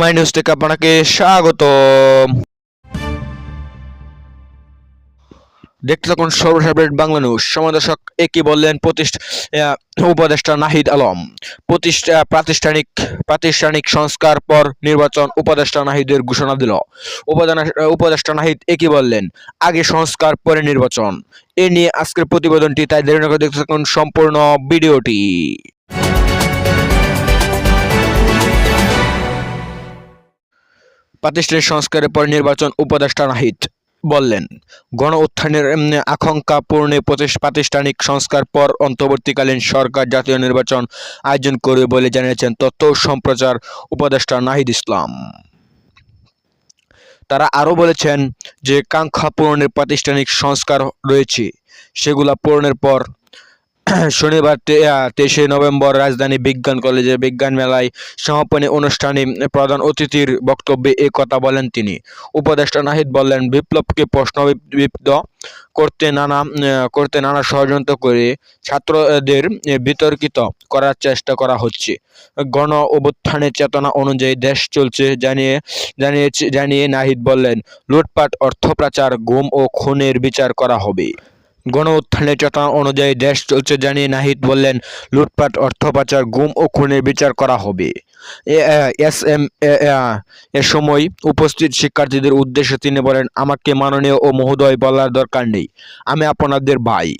My news থেকে আপনাকে স্বাগত দেখতে থাকুন সর্বসাবেট বাংলা নিউজ। সমাদর্শক একই বললেন প্রতিষ্ঠা উপদেষ্টা নাহিদ আলম। প্রতিষ্ঠা প্রাতিষ্ঠানিক প্রাতিষ্ঠানিক সংস্কার পর নির্বাচন উপদেষ্টা নাহিদের ঘোষণা দিল। উপদেষ্টা নাহিদ একই বললেন, আগে সংস্কার, পরে নির্বাচন। এ নিয়ে আজকের প্রতিবেদনটি, তাই দেরি না দেখতে থাকুন সম্পূর্ণ ভিডিওটি। প্রাতিষ্ঠানিক সংস্কারের পর নির্বাচন উপদেষ্টা নাহিদ বললেন, গণ উত্থানের আকাঙ্ক্ষা পূরণে প্রাতিষ্ঠানিক সংস্কার পর অন্তর্বর্তীকালীন সরকার জাতীয় নির্বাচন আয়োজন করবে বলে জানিয়েছেন তথ্য সম্প্রচার উপদেষ্টা নাহিদ ইসলাম। তারা আরও বলেছেন যে, কাঙ্ক্ষা পূরণের প্রাতিষ্ঠানিক সংস্কার রয়েছে, সেগুলা পূরণের পর শনিবার তেইশে নভেম্বর রাজধানী বিজ্ঞান কলেজে বিজ্ঞান মেলায় সমাপনী অনুষ্ঠানে প্রধান অতিথির বক্তব্যে এ কথা বলেন তিনি। উপদেষ্টা নাহিদ বললেন, বিপ্লবকে প্রশ্নবিদ্ধ করতে নানা করতে নানা ষড়যন্ত্র করে ছাত্রদের বিতর্কিত করার চেষ্টা করা হচ্ছে। গণ অভ্যুত্থানের চেতনা অনুযায়ী দেশ চলছে জানিয়ে, জানিয়েছে, জানিয়ে নাহিদ বললেন, লুটপাট, অর্থপ্রাচার, গুম ও খুনের বিচার করা হবে। গণ উত্থানের চেতনা অনুযায়ী দেশ চলছে জানিয়ে নাহিদ বললেন, লুটপাট, অর্থ পাচার, গুম ও খুনের বিচার করা হবে। এস, এম, এ- সময় উপস্থিত শিক্ষার্থীদের উদ্দেশ্যে তিনি বলেন, আমাকে মাননীয় ও মহোদয় বলার দরকার নেই, আমি আপনাদের ভাই।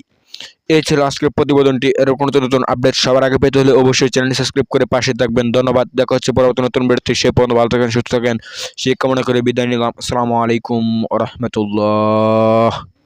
এই ছিল আজকের প্রতিবেদনটি। এরকম নতুন নতুন আপডেট সবার আগে পেতে হলে অবশ্যই চ্যানেলটি সাবস্ক্রাইব করে পাশে থাকবেন। ধন্যবাদ। দেখা হচ্ছে পরবর্তী নতুন ভিডিওতে। সে পর্যন্ত ভালো থাকেন, সুস্থ থাকেন। সেই কামনা করে বিদায় নিলাম। আসসালামু আলাইকুম রহমতুল্লাহ।